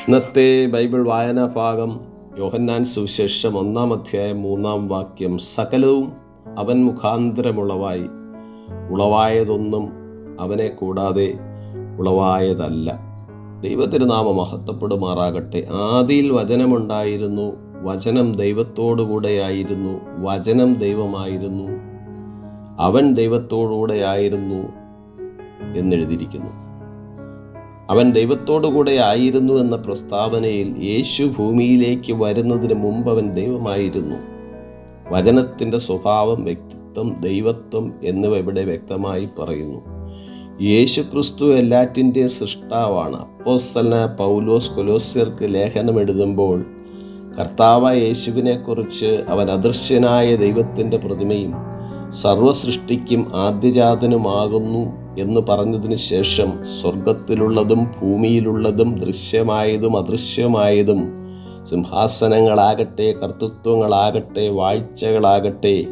ഇന്നത്തെ ബൈബിൾ വായനാ ഭാഗം യോഹന്നാൻ സുവിശേഷം ഒന്നാം അധ്യായം മൂന്നാം വാക്യം. സകലവും അവൻ മുഖാന്തരമുളവായി ഉളവായതൊന്നും അവനെ കൂടാതെ ഉളവായതല്ല. ദൈവത്തിന് നാമ മഹത്വപ്പെടുമാറാകട്ടെ. ആദിയിൽ വചനമുണ്ടായിരുന്നു വചനം ദൈവത്തോടുകൂടെയായിരുന്നു വചനം ദൈവമായിരുന്നു അവൻ ദൈവത്തോടുകൂടെയായിരുന്നു എന്നെഴുതിയിരിക്കുന്നു. അവൻ ദൈവത്തോടുകൂടെ ആയിരുന്നു എന്ന പ്രസ്താവനയിൽ യേശു ഭൂമിയിലേക്ക് വരുന്നതിന് മുമ്പ് അവൻ ദൈവമായിരുന്നു. വചനത്തിന്റെ സ്വഭാവം വ്യക്തിത്വം ദൈവത്വം എന്നിവ ഇവിടെ വ്യക്തമായി പറയുന്നു. യേശു ക്രിസ്തു എല്ലാറ്റിന്റെയും സൃഷ്ടാവാണ്. അപ്പോസ്തലന പൗലോസ് കൊലോസ്യർക്ക് ലേഖനം എഴുതുമ്പോൾ കർത്താവ യേശുവിനെക്കുറിച്ച് അവൻ അദൃശ്യനായ ദൈവത്തിന്റെ പ്രതിമയും സർവസൃഷ്ടിക്കും ആദ്യജാതനുമാകുന്നു എന്ന് പറഞ്ഞതിന് ശേഷം സ്വർഗത്തിലുള്ളതും ഭൂമിയിലുള്ളതും ദൃശ്യമായതും അദൃശ്യമായതും സിംഹാസനങ്ങളാകട്ടെ കർത്തൃത്വങ്ങളാകട്ടെ വാഴ്ചകളാകട്ടെ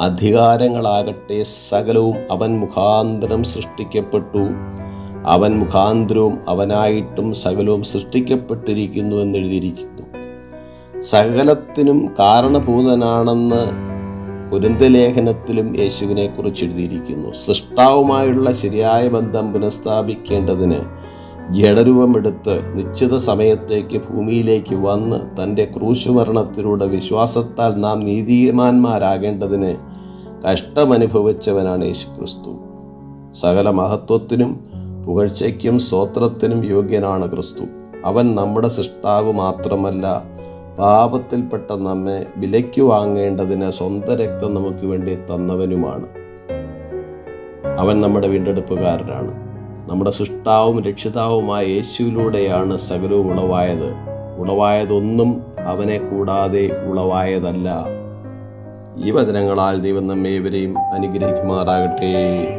അധികാരങ്ങളാകട്ടെ സകലവും അവൻ മുഖാന്തരം സൃഷ്ടിക്കപ്പെട്ടു. അവൻ മുഖാന്തരവും അവനായിട്ടും സകലവും സൃഷ്ടിക്കപ്പെട്ടിരിക്കുന്നു എന്നെഴുതിയിരിക്കുന്നു. സകലത്തിനും കാരണഭൂതനാണെന്ന് കുരുന്തലേഖനത്തിലും യേശുവിനെ കുറിച്ച് എഴുതിയിരിക്കുന്നു. സൃഷ്ടാവുമായുള്ള ശരിയായ ബന്ധം പുനഃസ്ഥാപിക്കേണ്ടതിന് ജഡരൂപമെടുത്ത് നിശ്ചിത സമയത്തേക്ക് ഭൂമിയിലേക്ക് വന്ന് തന്റെ ക്രൂശുമരണത്തിലൂടെ വിശ്വാസത്താൽ നാം നീതിമാന്മാരാകേണ്ടതിന് കഷ്ടമനുഭവിച്ചവനാണ് യേശുക്രിസ്തു. സകല മഹത്വത്തിനും പുകഴ്ചയ്ക്കും സ്തോത്രത്തിനും യോഗ്യനാണ് ക്രിസ്തു. അവൻ നമ്മുടെ സൃഷ്ടാവ് മാത്രമല്ല പാപത്തിൽപ്പെട്ട നമ്മെ വിലയ്ക്ക് വാങ്ങേണ്ടതിന് സ്വന്തം രക്തം നമുക്ക് വേണ്ടി തന്നവനുമാണ്. അവൻ നമ്മുടെ വീണ്ടെടുപ്പുകാരനാണ്. നമ്മുടെ സൃഷ്ടാവും രക്ഷിതാവുമായ യേശുവിലൂടെയാണ് സകലവും ഉളവായത്. ഉളവായതൊന്നും അവനെ കൂടാതെ ഉളവായതല്ല. ഈ വചനങ്ങളാൽ ദൈവം നമ്മെ ഇവരെയും അനുഗ്രഹിക്കുമാറാകട്ടെ.